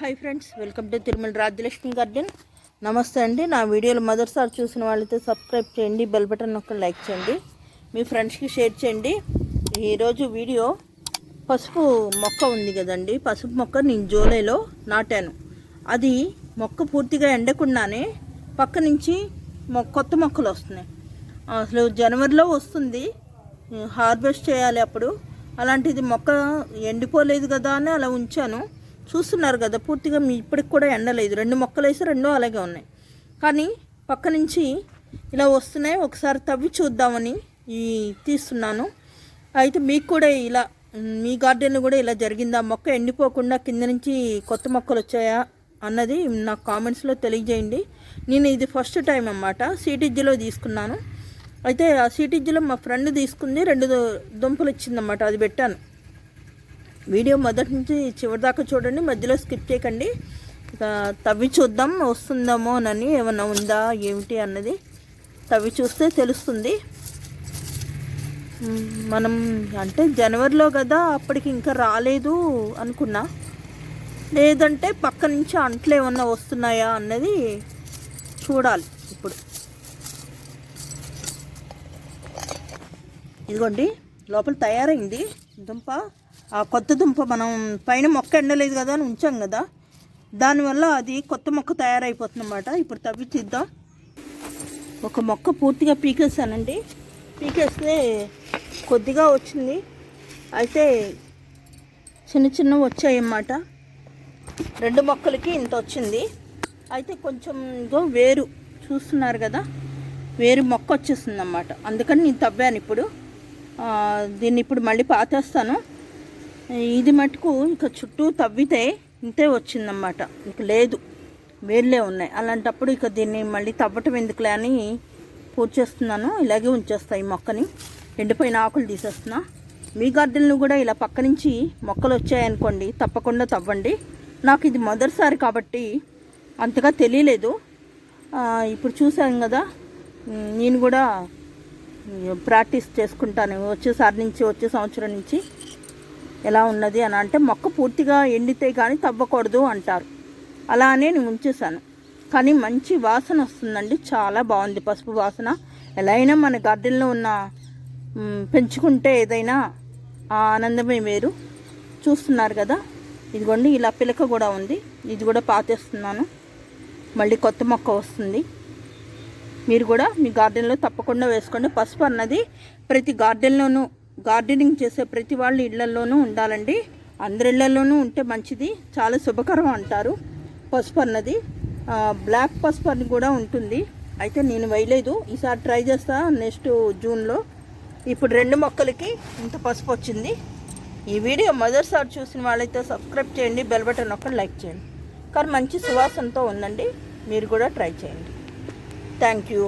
Hi friends welcome to Tirumala Rajyalakshmi garden నమస్తే అండి. నా వీడియోలు మొదటిసారి చూసిన వాళ్ళైతే సబ్స్క్రైబ్ చేయండి బెల్ బటన్ ఒక లైక్ చేయండి మీ ఫ్రెండ్స్కి షేర్ చేయండి. ఈరోజు వీడియో పసుపు మొక్క ఉంది కదండి. పసుపు మొక్క నేను జూలైలో నాటాను. అది మొక్క పూర్తిగా ఎండకుండానే పక్క నుంచి మొ- కొత్త మొక్కలు వస్తున్నాయి. అసలు జనవరిలో వస్తుంది హార్వెస్ట్ చేయాలి అప్పుడు. అలాంటిది మొక్క ఎండిపోలేదు కదా అని అలా ఉంచాను. చూస్తున్నారు కదా పూర్తిగా మీ ఇప్పటికి కూడా ఎండలేదు రెండు మొక్కలు వేసి రెండు అలాగే ఉన్నాయి. కానీ పక్క నుంచి ఇలా వస్తున్నాయి. ఒకసారి తవ్వి చూద్దామని ఈ తీస్తున్నాను. అయితే మీకు కూడా ఇలా మీ గార్డెన్లో కూడా ఇలా జరిగిందా? మొక్క ఎండిపోకుండా కింద నుంచి కొత్త మొక్కలు వచ్చాయా అన్నది నాకు కామెంట్స్లో తెలియజేయండి. నేను ఇది ఫస్ట్ టైం అన్నమాట. సిటీజీలో తీసుకున్నాను. అయితే ఆ సిటీజీలో మా ఫ్రెండ్ తీసుకుంది. రెండు దుంపలు ఇచ్చిందన్నమాట. అది పెట్టాను. వీడియో మొదటి నుంచి చివరి దాకా చూడండి మధ్యలో స్కిప్ చేయకండి. ఇక తవ్వి చూద్దాం వస్తుందేమో అని ఏమన్నా ఉందా ఏమిటి అన్నది తవ్వి చూస్తే తెలుస్తుంది. మనం అంటే జనవరిలో కదా అప్పటికి ఇంకా రాలేదు అనుకున్నా. లేదంటే పక్క నుంచి అంట్లు ఏమన్నా వస్తున్నాయా అన్నది చూడాలి ఇప్పుడు. ఇదిగోండి లోపల తయారైంది. దుంప ఆ కొత్త దుంప మనం పైన మొక్క ఎండలేదు కదా అని ఉంచాం కదా. దానివల్ల అది కొత్త మొక్క తయారైపోతుందన్నమాట. ఇప్పుడు తవ్వి తీద్దాం. ఒక మొక్క పూర్తిగా పీకేసానండి పీకేస్తే కొద్దిగా వచ్చింది. అయితే చిన్న చిన్న వచ్చాయన్నమాట. రెండు మొక్కలకి ఇంత వచ్చింది. అయితే కొంచెం వేరు. చూస్తున్నారు కదా? వేరు మొక్క వచ్చేస్తుంది అన్నమాట అందుకని నేను తవ్వాను ఇప్పుడు. దీన్ని ఇప్పుడు మళ్ళీ పాతేస్తాను. ఇది మటుకు ఇంకా చుట్టూ తవ్వితే ఇంతే వచ్చిందన్నమాట. ఇంక లేదు వేర్లే ఉన్నాయి. అలాంటప్పుడు ఇక దీన్ని మళ్ళీ తవ్వటం ఎందుకులే అని పూర్తి చేస్తున్నాను. ఇలాగే ఉంచేస్తాయి ఈ మొక్కని. ఎండిపోయిన ఆకులు తీసేస్తున్నా. మీ గార్డెన్లు కూడా ఇలా పక్క నుంచి మొక్కలు వచ్చాయనుకోండి తప్పకుండా తవ్వండి. నాకు ఇది మొదటిసారి కాబట్టి అంతగా తెలియలేదు. ఇప్పుడు చూశాను కదా నేను కూడా ప్రాక్టీస్ చేసుకుంటాను. వచ్చేసారి నుంచి వచ్చే సంవత్సరం నుంచి. ఎలా ఉన్నది అని అంటే మొక్క పూర్తిగా ఎండితే కానీ తవ్వకూడదు అంటారు. అలానే నేను ఉంచేసాను కానీ మంచి వాసన వస్తుందండి. చాలా బాగుంది పసుపు వాసన. ఎలా అయినా మన గార్డెన్లో ఉన్న పెంచుకుంటే ఏదైనా ఆ ఆనందమే వేరు. చూస్తున్నారు కదా? ఇదిగోండి ఇలా పిలక కూడా ఉంది. ఇది కూడా పాతేస్తున్నాను. మళ్ళీ కొత్త మొక్క వస్తుంది. మీరు కూడా మీ గార్డెన్లో తప్పకుండా వేసుకోండి. పసుపు అన్నది ప్రతి గార్డెన్లోనూ గార్డెనింగ్ చేసే ప్రతి వాళ్ళ ఇళ్ళల్లోనూ ఉండాలండి. అందరి ఇళ్ళలోనూ ఉంటే మంచిది. చాలా శుభకరం అంటారు. పసుపు అన్నది. బ్లాక్ పసుపు అని కూడా ఉంటుంది. అయితే నేను వేయలేదు. ఈసారి ట్రై చేస్తా నెక్స్ట్ జూన్లో. ఇప్పుడు రెండు మొక్కలకి ఇంత పసుపు వచ్చింది. ఈ వీడియో మొదటిసారి చూసిన వాళ్ళైతే సబ్స్క్రైబ్ చేయండి బెల్ బటన్ ఒక్కటి లైక్ చేయండి. కానీ మంచి సువాసనతో ఉందండి. మీరు కూడా ట్రై చేయండి. Thank you.